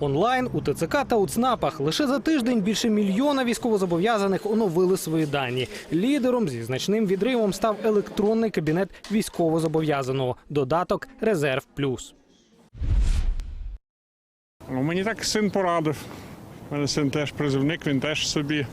онлайн у ТЦК та у ЦНАПах. Лише за тиждень більше мільйона військовозобов'язаних оновили свої дані. Лідером зі значним відривом став електронний кабінет військовозобов'язаного. Додаток Резерв Плюс. Ну, Мені так син порадив. У мене син теж призивник, він теж собі.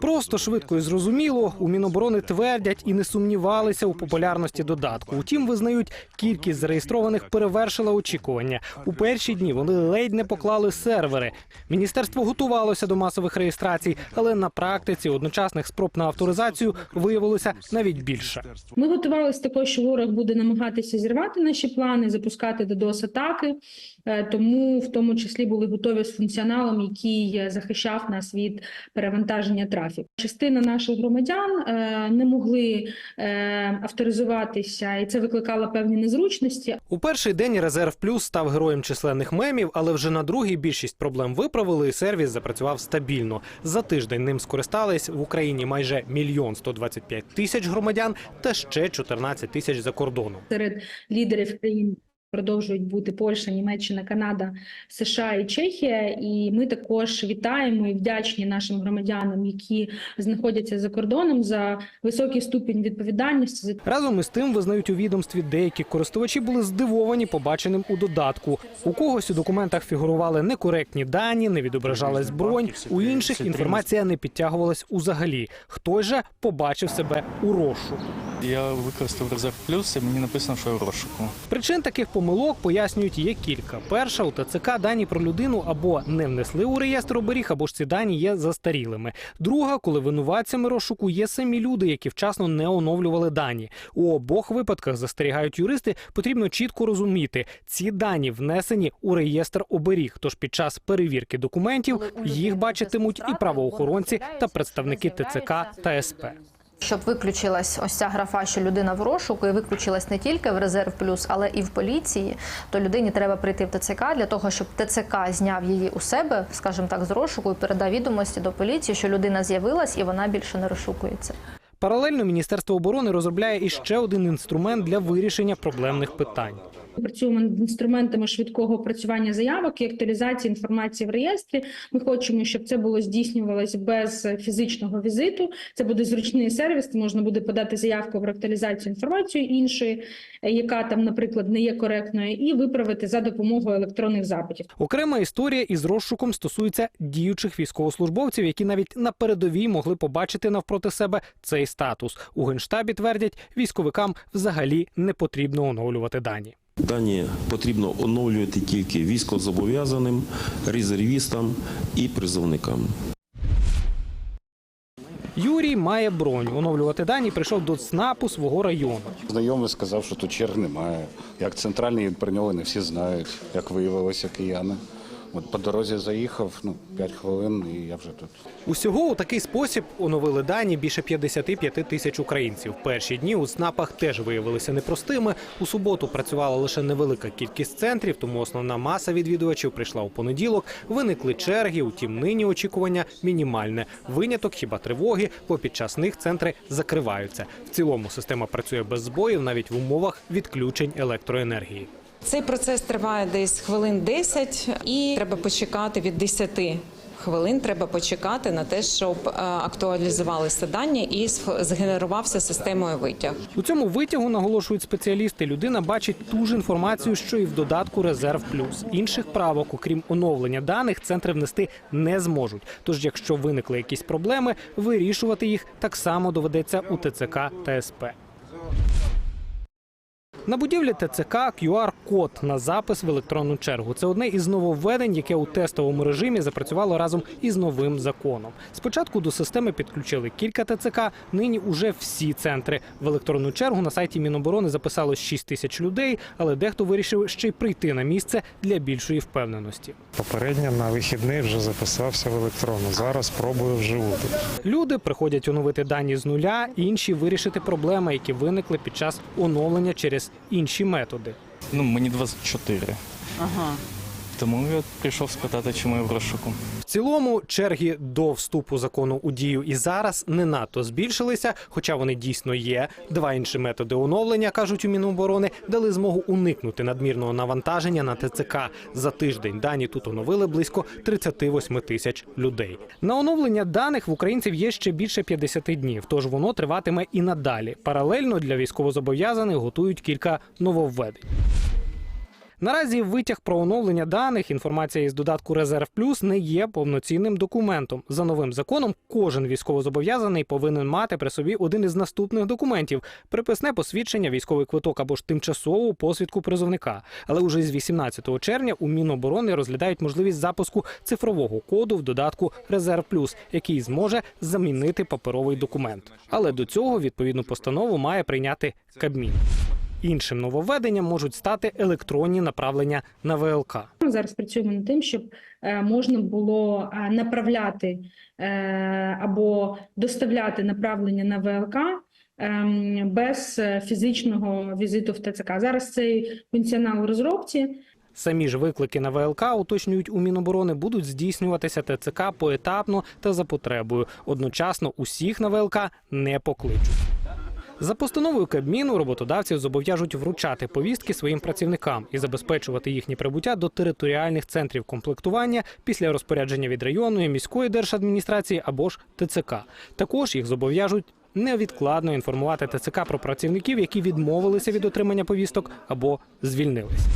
Просто швидко і зрозуміло. У Міноборони твердять і не сумнівалися у популярності додатку. Утім, визнають, кількість зареєстрованих перевершила очікування. У перші дні вони ледь не поклали сервери. Міністерство готувалося до масових реєстрацій, але на практиці одночасних спроб на авторизацію виявилося навіть більше. Ми готувалися також, що ворог буде намагатися зірвати наші плани, запускати ддос атаки Е, тому в тому числі були готові з функціоналом, який е, захищав нас від перевантаження трафіку. Частина наших громадян е, не могли е, авторизуватися, і це викликало певні незручності. У перший день резерв плюс став героєм численних мемів, але вже на другий більшість проблем виправили, і сервіс запрацював стабільно. За тиждень ним скористались в Україні майже мільйон 125 тисяч громадян та ще 14 тисяч за кордоном. серед лідерів країн. Продовжують бути Польща, Німеччина, Канада, США і Чехія. І ми також вітаємо і вдячні нашим громадянам, які знаходяться за кордоном за високий ступінь відповідальності за Разом із тим визнають у відомстві, деякі користувачі були здивовані побаченим у додатку. У когось у документах фігурували некоректні дані, не відображалась бронь. У інших інформація не підтягувалась узагалі. Хтось же побачив себе у розшуку. Я використав резерв плюс, і мені написано, що я в розшуку. Причин таких помилок пояснюють є кілька. Перша у ТЦК дані про людину або не внесли у реєстр оберіг, або ж ці дані є застарілими. Друга, коли винуватцями розшуку є самі люди, які вчасно не оновлювали дані. У обох випадках застерігають юристи, потрібно чітко розуміти, ці дані внесені у реєстр оберіг. Тож під час перевірки документів їх бачитимуть і правоохоронці та представники ТЦК та СП. Щоб виключилась ось ця графа, що людина в розшуку, і виключилась не тільки в резерв плюс, але і в поліції, то людині треба прийти в ТЦК для того, щоб ТЦК зняв її у себе, скажімо так, з розшуку і передав відомості до поліції, що людина з'явилась і вона більше не розшукується. Паралельно Міністерство оборони розробляє іще один інструмент для вирішення проблемних питань. Працюємо над інструментами швидкого опрацювання заявок і актуалізації інформації в реєстрі. Ми хочемо, щоб це було здійснювалось без фізичного візиту. Це буде зручний сервіс. Можна буде подати заявку про актуалізацію інформації іншої, яка там, наприклад, не є коректною, і виправити за допомогою електронних запитів. Окрема історія із розшуком стосується діючих військовослужбовців, які навіть на передовій могли побачити навпроти себе цей статус. У генштабі твердять, військовикам взагалі не потрібно оновлювати дані. Дані потрібно оновлювати тільки військовозобов'язаним, резервістам і призовникам. Юрій має бронь. Оновлювати дані прийшов до ЦНАПу свого району. Знайомий сказав, що тут черг немає. Як центральний про нього не всі знають, як виявилося кияни. От по дорозі заїхав, ну, 5 хвилин, і я вже тут. Усього у такий спосіб оновили дані більше 55 тисяч українців. Перші дні у ЦНАПах теж виявилися непростими. У суботу працювала лише невелика кількість центрів, тому основна маса відвідувачів прийшла у понеділок. Виникли черги, утім нині очікування мінімальне. Виняток хіба тривоги, бо під час них центри закриваються. В цілому система працює без збоїв навіть в умовах відключень електроенергії. Цей процес триває десь хвилин 10 і треба почекати від 10 хвилин. Треба почекати на те, щоб е, актуалізувалися дані і згенерувався системою витяг. У цьому витягу наголошують спеціалісти. Людина бачить ту ж інформацію, що і в додатку Резерв Плюс. Інших правок, окрім оновлення даних, центри внести не зможуть. Тож, якщо виникли якісь проблеми, вирішувати їх так само доведеться у ТЦК та СП. На будівлі ТЦК QR-код на запис в електронну чергу. Це одне із нововведень, яке у тестовому режимі запрацювало разом із новим законом. Спочатку до системи підключили кілька ТЦК, нині уже всі центри. В електронну чергу на сайті Міноборони записалось 6 тисяч людей, але дехто вирішив ще й прийти на місце для більшої впевненості. Попередньо на вихідний вже записався в електронну. Зараз пробую вживу. Люди приходять оновити дані з нуля, інші вирішити проблеми, які виникли під час оновлення через інші методи. Ну, мені 24. Ага. Тому я прийшов спитати, чому я в розшуку. В цілому черги до вступу закону у дію і зараз не надто збільшилися, хоча вони дійсно є. Два інші методи оновлення кажуть у Міноборони дали змогу уникнути надмірного навантаження на ТЦК. За тиждень дані тут оновили близько 38 тисяч людей. На оновлення даних в українців є ще більше 50 днів, тож воно триватиме і надалі. Паралельно для військовозобов'язаних готують кілька нововведень. Наразі витяг про оновлення даних, інформація із додатку Резерв Плюс не є повноцінним документом. За новим законом, кожен військовозобов'язаний повинен мати при собі один із наступних документів: приписне посвідчення, військовий квиток або ж тимчасову посвідку призовника. Але уже з 18 червня у Міноборони розглядають можливість запуску цифрового коду в додатку Резерв Плюс, який зможе замінити паперовий документ. Але до цього відповідну постанову має прийняти Кабмін. Іншим нововведенням можуть стати електронні направлення на ВЛК. Ми зараз працюємо над тим, щоб е, можна було е, направляти е, або доставляти направлення на ВЛК ем, без фізичного візиту в ТЦК. Зараз цей функціонал у розробці. Самі ж виклики на ВЛК, уточнюють у Міноборони, будуть здійснюватися ТЦК поетапно та за потребою. Одночасно усіх на ВЛК не покличуть. За постановою Кабміну роботодавців зобов'яжуть вручати повістки своїм працівникам і забезпечувати їхнє прибуття до територіальних центрів комплектування після розпорядження від районної міської держадміністрації або ж ТЦК. Також їх зобов'яжуть невідкладно інформувати ТЦК про працівників, які відмовилися від отримання повісток або звільнились.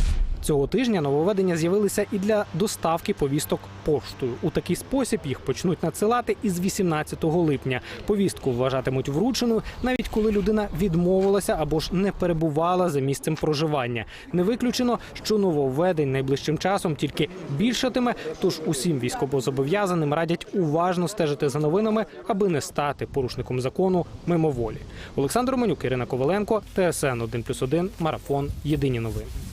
Цього тижня нововведення з'явилися і для доставки повісток поштою. У такий спосіб їх почнуть надсилати із 18 липня. Повістку вважатимуть врученою, навіть коли людина відмовилася або ж не перебувала за місцем проживання. Не виключено, що нововведень найближчим часом тільки більшатиме. Тож усім військовозобов'язаним радять уважно стежити за новинами, аби не стати порушником закону мимоволі. Олександр Романюк, Ірина Коваленко, ТСН 1+,1, Марафон. Єдині новини.